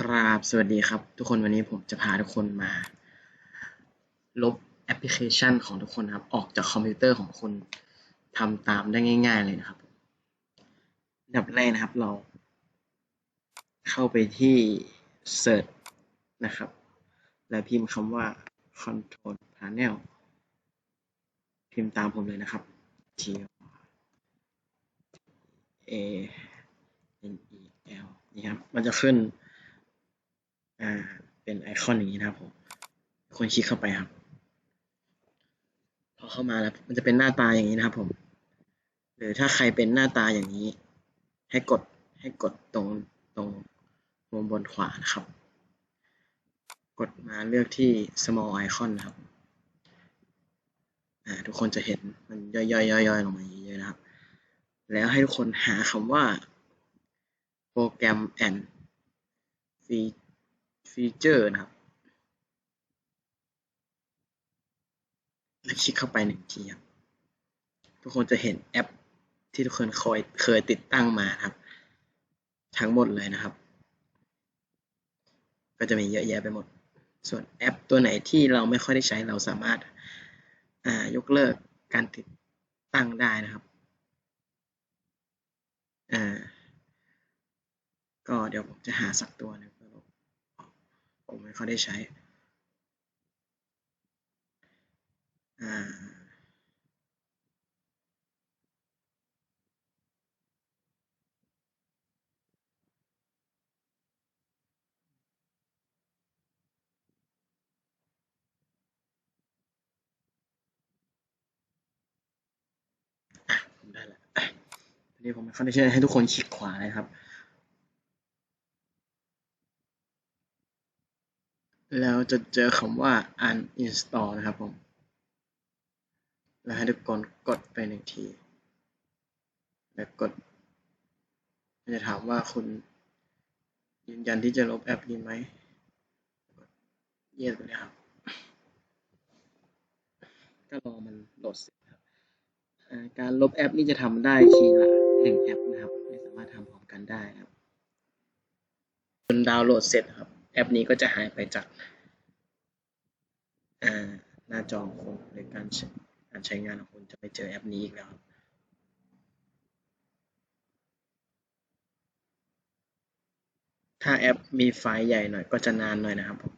ครับ สวัสดีครับ ทุกคนวันนี้ผมจะพาทุกคนมา ลบแอปพลิเคชันของทุกคนครับ ออกจากคอมพิวเตอร์ของคุณทำตามได้ง่าย ๆ เลยนะครับอันดับแรกนะครับเรา เข้าไปที่ Search นะครับ แล้วพิมพ์คำว่า Control Panel พิมพ์ตามผมเลยนะครับ T A N E L นี่ครับ มันจะขึ้น อ่า เป็นไอคอนอย่างนี้นะครับผมคนคลิกเข้าไปครับ พอเข้ามาแล้ว มันจะเป็นหน้าตาอย่างนี้นะครับผม หรือถ้าใครเป็นหน้าตาอย่างนี้ ให้กดให้กดตรงตรงมุมบนขวานะครับ กดมาเลือกที่ small icon นะครับอ่าทุกคนจะเห็นมันย่อยๆๆๆลงมาเยอะๆนะครับ แล้วให้ทุกคนหาคำว่าโปรแกรม and feature น ฟีเจอร์นะครับแล้วคลิกเข้าไปหนึ่งทีครับทุกคนจะเห็นแอปที่ทุกคนเคยเคยติดตั้งมาครับ ทั้งหมดเลยนะครับ ก็จะมีเยอะแยะไปหมด ส่วนแอปตัวไหนที่เราไม่ค่อยได้ใช้เราสามารถยกเลิกการติดตั้งได้นะครับอ่าก็เดี๋ยวผมจะหาสักตัวหนึง ผมไม่ค่อยได้ใช้อ่าได้แล้วทีนี้ผมไม่ค่อยได้ใช้ให้ทุกคนคลิกขวาเลยครับ แล้วจะเจอคำว่า uninstall นะครับผม แล้วให้ทุกคนกดไปหนึ่งที แล้วกดมันจะถามว่าคุณยืนยันที่จะลบแอปนี้ไหมเยียดไปเลยครับ ก็รอมันโหลดเสร็จครับ การลบแอปนี้จะทำได้ทีละหนึ่งแอปนะครับ ไม่สามารถทำพร้อมกันได้ครับจนดาวน์โหลดเสร็จครับ ปนี้ก็จะหายไปจากหน้าจอของคุณหรือการการใช้งานของคุณจะไม่เจอแอปนี้อีกแล้วถ้าแอปมีไฟล์ใหญ่หน่อยก็จะนานหน่อยนะครับผม